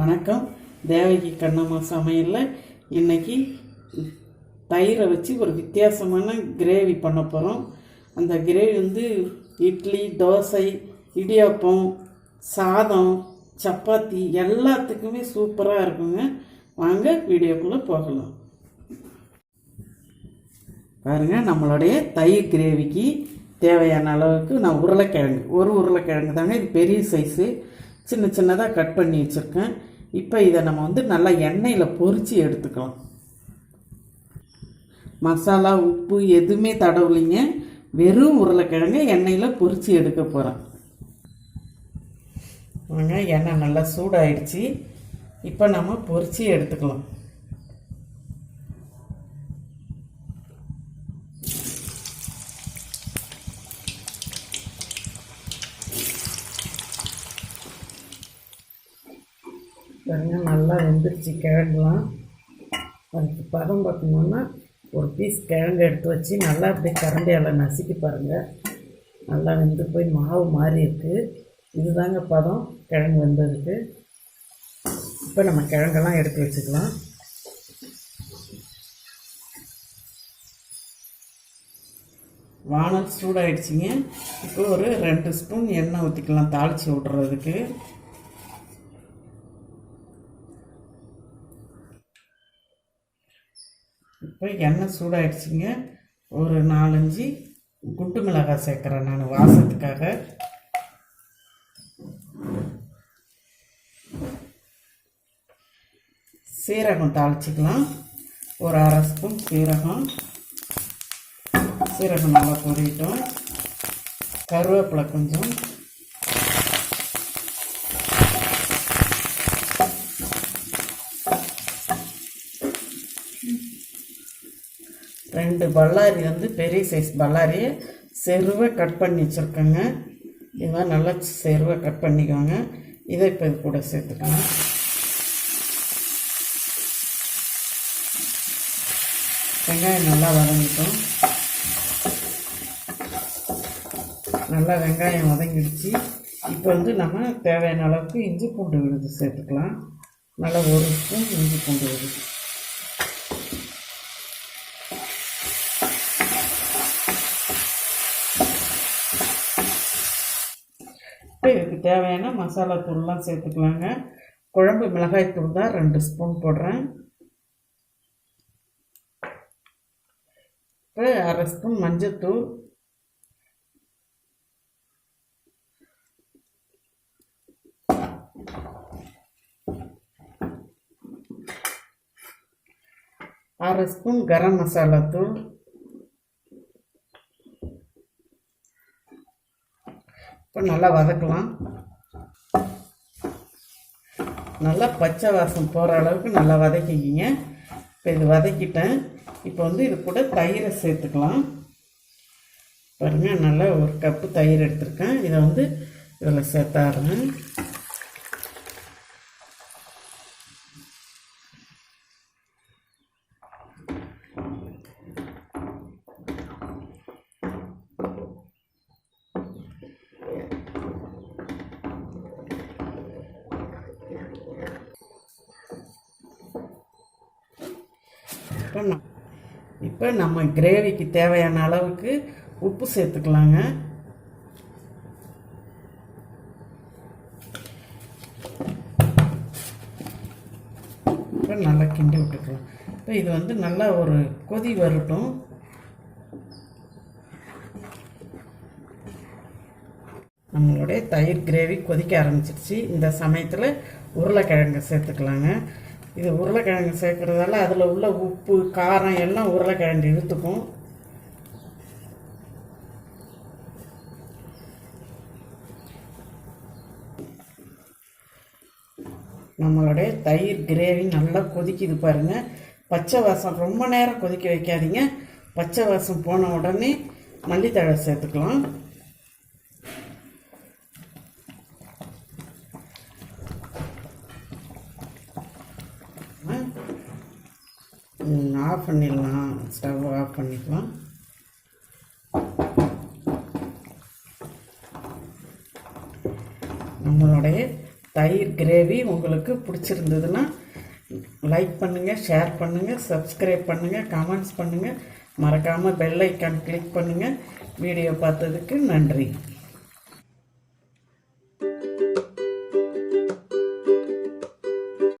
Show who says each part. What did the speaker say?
Speaker 1: வணக்கம். தேவகி கண்ணம்மா சமையலில் இன்னைக்கு தயிரை வச்சு ஒரு வித்தியாசமான கிரேவி பண்ண போகிறோம் அந்த கிரேவி வந்து இட்லி தோசை இடியாப்பம் சாதம் சப்பாத்தி எல்லாத்துக்குமே சூப்பராக இருக்குங்க. வாங்க வீடியோக்குள்ளே போகலாம். பாருங்க நம்மளுடைய தயிர் கிரேவிக்கு தேவையான அளவுக்கு நான் உருளைக்கிழங்கு ஒரு உருளைக்கிழங்கு தாங்க இது பெரிய சைஸு சின்ன சின்னதாக கட் பண்ணி வச்சுருக்கேன். இப்போ இதை நம்ம வந்து நல்லா எண்ணெயில் பொறிச்சு எடுத்துக்கலாம். மசாலா உப்பு எதுவுமே தடவலைங்க. வெறும் உருளைக்கிழங்கு எண்ணெயில் பொறிச்சு எடுக்க போகிறேன் எண்ணெய் நல்லா சூடாயிடுச்சு. இப்போ நம்ம பொரித்து எடுத்துக்கலாம். பாருங்க நல்லா வெந்துருச்சு கிழங்குலாம். அதுக்கு பதம் பார்க்கணுன்னா ஒரு பீஸ் கிழங்கு எடுத்து வச்சு நல்லா அப்படியே கரண்டியால் நசுக்கி பாருங்கள் நல்லா வெந்து போய் மாவு மாறி இருக்குது இதுதாங்க பதம். கிழங்கு வெந்ததுக்கு. இப்போ நம்ம கிழங்கெல்லாம் எடுத்து வச்சுக்கலாம். வானல் சூடாயிடுச்சிங்க. இப்போ ஒரு ரெண்டு ஸ்பூன் எண்ணெய் ஊற்றிக்கலாம் தாளித்து விட்றதுக்கு. இப்போ எண்ணெய் சூடாயிடுச்சுங்க. ஒரு நாலஞ்சு குண்டு மிளகாய் சேர்க்குறேன் நான் வாசத்துக்காக. சீரகம் தாளிச்சிக்கலாம். ஒரு அரை ஸ்பூன் சீரகம். சீரகம் நல்லா பொறிட்டோம் கருவேப்பிலை கொஞ்சம். ரெண்டு பல்லாரி வந்து பெரிய சைஸ் பல்லாரியை செருவை கட் பண்ணி வச்சுருக்கேங்க. இது நல்லா செருவை கட் பண்ணிக்கோங்க. இதை இப்போ இது கூட சேர்த்துக்கலாம். வெங்காயம் நல்லா வதங்கிட்டோம். நல்லா வெங்காயம் வதங்கிடுச்சு. இப்போ வந்து நம்ம தேவையான அளவுக்கு இஞ்சி பூண்டு விழுது சேர்த்துக்கலாம். நல்லா ஒரு ஸ்பூன் இஞ்சி பூண்டு விழுது. இப்போ இதுக்கு தேவையான மசாலா தூள்லாம் சேர்த்துக்கலாங்க. குழம்பு மிளகாய் தூள் தான் ரெண்டு ஸ்பூன் போடுறேன். இப்போ அரை ஸ்பூன் மஞ்சத்தூள் அரை ஸ்பூன் கரம் மசாலா தூள். இப்போ நல்லா வதக்கலாம். நல்லா பச்சை வாசம் போகிற அளவுக்கு நல்லா வதக்கிக்கிங்க. இப்போ இது வதக்கிட்டேன். இப்போ வந்து இது கூட தயிரை சேர்த்துக்கலாம். பாருங்கள் நல்லா ஒரு கப்பு தயிர் எடுத்திருக்கேன். இதை வந்து இதில் சேர்த்தாடுறேன். இப்போ இப்போ நம்ம கிரேவிக்கு தேவையான அளவுக்கு உப்பு சேர்த்துக்கலாங்க. இப்போ நல்லா கிண்டி விட்டுக்கலாம். இப்போ இது வந்து நல்லா ஒரு கொதி வரட்டும். நம்மளுடைய தயிர் கிரேவி கொதிக்க ஆரம்பிச்சிருச்சு. இந்த சமயத்தில் உருளைக்கிழங்கு சேர்த்துக்கலாங்க. இது உருளைக்கிழங்கு சேர்க்குறதால அதில் உள்ள உப்பு காரம் எல்லாம் உருளைக்கிழங்கு இழுத்துக்கும் நம்மளுடைய தயிர் கிரேவி நல்லா கொதிக்குது பாருங்கள் பச்சை வாசம் ரொம்ப நேரம் கொதிக்க வைக்காதீங்க. பச்சை வாசம் போன உடனே மல்லித்தழை சேர்த்துக்கலாம். ஆஃப் பண்ணிடலாம். ஸ்டவ் ஆஃப் பண்ணிக்கலாம். நம்மளுடைய தயிர் கிரேவி உங்களுக்கு பிடிச்சிருந்ததுன்னா லைக் பண்ணுங்கள் ஷேர் பண்ணுங்கள் சப்ஸ்கிரைப் பண்ணுங்கள் கமெண்ட்ஸ் பண்ணுங்கள் மறக்காமல் பெல் ஐக்கான் கிளிக் பண்ணுங்கள் வீடியோ பார்த்ததுக்கு நன்றி.